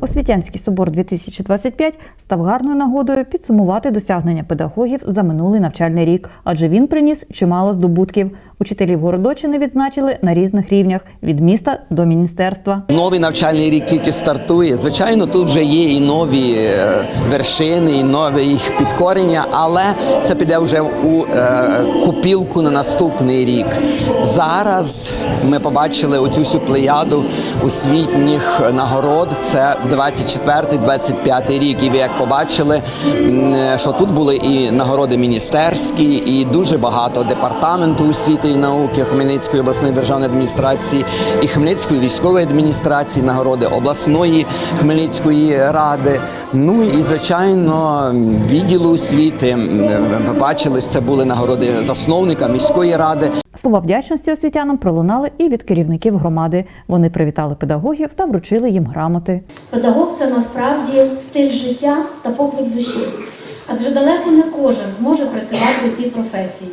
Освітянський собор 2025 став гарною нагодою підсумувати досягнення педагогів за минулий навчальний рік, адже він приніс чимало здобутків. Учителів Городочини відзначили на різних рівнях від міста до міністерства. Новий навчальний рік тільки стартує. Звичайно, тут вже є і нові е, вершини, і нове їх підкорення, але це піде вже у е, купілку на наступний рік. Зараз ми побачили оцю всю плеяду освітніх нагород. Це 24-25 рік. І ви як побачили, що тут були і нагороди міністерські, і дуже багато департаменту освіти і науки Хмельницької обласної державної адміністрації і Хмельницької військової адміністрації, нагороди обласної Хмельницької ради. Ну і звичайно, відділу освіти. Ви Бачили, це були нагороди засновника міської ради. Слова вдячності освітянам пролунали і від керівників громади. Вони привітали педагогів та вручили їм грамоти. Педагог це насправді стиль життя та поклик душі. Адже далеко не кожен зможе працювати у цій професії.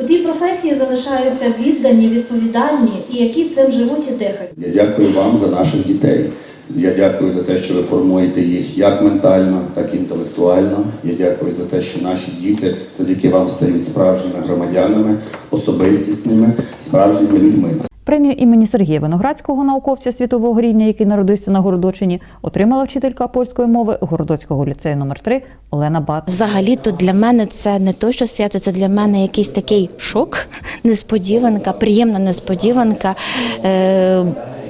У цій професії залишаються віддані, відповідальні і які цим живуть і дихають. Я дякую вам за наших дітей. Я дякую за те, що ви формуєте їх як ментально, так і інтелектуально. Я дякую за те, що наші діти завдяки вам стають справжніми громадянами, особистісними, справжніми людьми. Премію імені Сергія Виноградського, науковця світового рівня, який народився на Городочині, отримала вчителька польської мови Городоцького ліцею номер 3 Олена Бат. Взагалі-то для мене це не то, що свято, це для мене якийсь такий шок, несподіванка, приємна несподіванка. Е,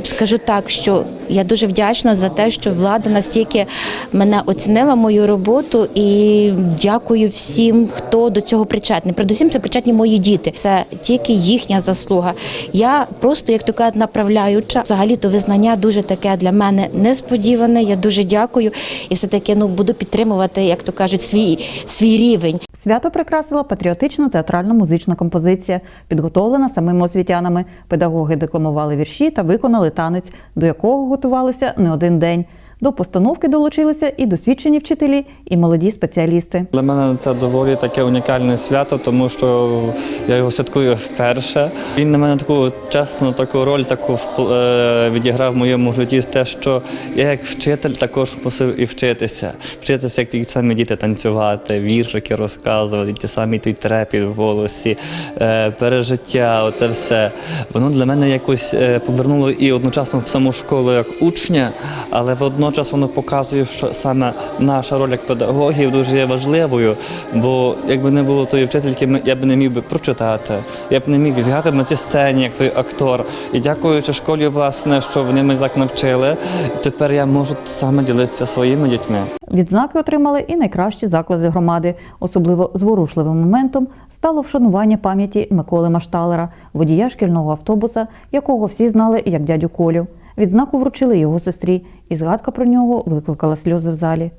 скажу так, що я дуже вдячна за те, що влада настільки мене оцінила мою роботу, і дякую всім, хто до цього причетний. Передусім, це причетні мої діти. Це тільки їхня заслуга. Я просто, як то кажуть, направляюча. Взагалі, то визнання дуже таке для мене несподіване. Я дуже дякую і все таки ну буду підтримувати, як то кажуть, свій свій рівень. Свято прикрасила патріотична театральна музична композиція, підготовлена самими освітянами. Педагоги декламували вірші та виконали танець, до якого готувалися не один день. До постановки долучилися і досвідчені вчителі, і молоді спеціалісти. Для мене це доволі таке унікальне свято, тому що я його святкую вперше. Він на мене таку чесно, таку роль таку е, відіграв в моєму житті. Те, що я як вчитель також мусив і вчитися. Вчитися, як ті самі діти танцювати, віршики розказувати, ті самі той трепіт в голосі, е, пережиття, оце все. Воно для мене якось е, повернуло і одночасно в саму школу як учня, але водночас воно показує, що саме наша роль як педагогів дуже є важливою, бо якби не було тої вчительки, я б не міг би прочитати, я б не міг зіграти на тій сцені, як той актор. І дякуючи школі, власне, що вони мене так навчили, тепер я можу саме ділитися своїми дітьми. Відзнаки отримали і найкращі заклади громади. Особливо зворушливим моментом стало вшанування пам'яті Миколи Машталера, водія шкільного автобуса, якого всі знали як дядю Колю. Відзнаку вручили його сестрі, і згадка про нього викликала сльози в залі.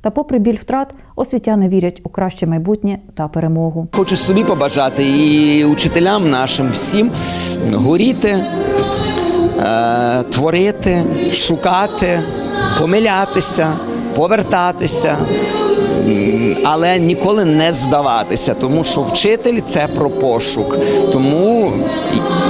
Та, попри біль втрат, освітяни вірять у краще майбутнє та перемогу. Хочу собі побажати і учителям нашим всім горіти, е, творити, шукати, помилятися, повертатися, але ніколи не здаватися, тому що вчитель це про пошук. Тому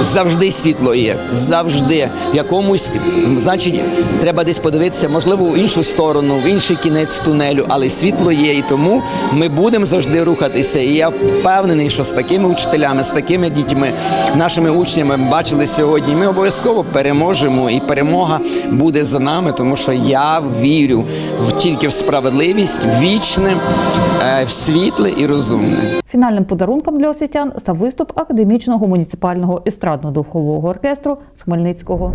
завжди світло є, завжди якомусь, значить, треба десь подивитися, можливо, в іншу сторону, в інший кінець тунелю, але світло є, і тому ми будемо завжди рухатися. І я впевнений, що з такими учителями, з такими дітьми, нашими учнями бачили сьогодні. Ми обов'язково переможемо, і перемога буде за нами, тому що я вірю в тільки в справедливість, вічне, світле і розумне. Фінальним подарунком для освітян став виступ академічного муніципального естрадно-духового оркестру з Хмельницького.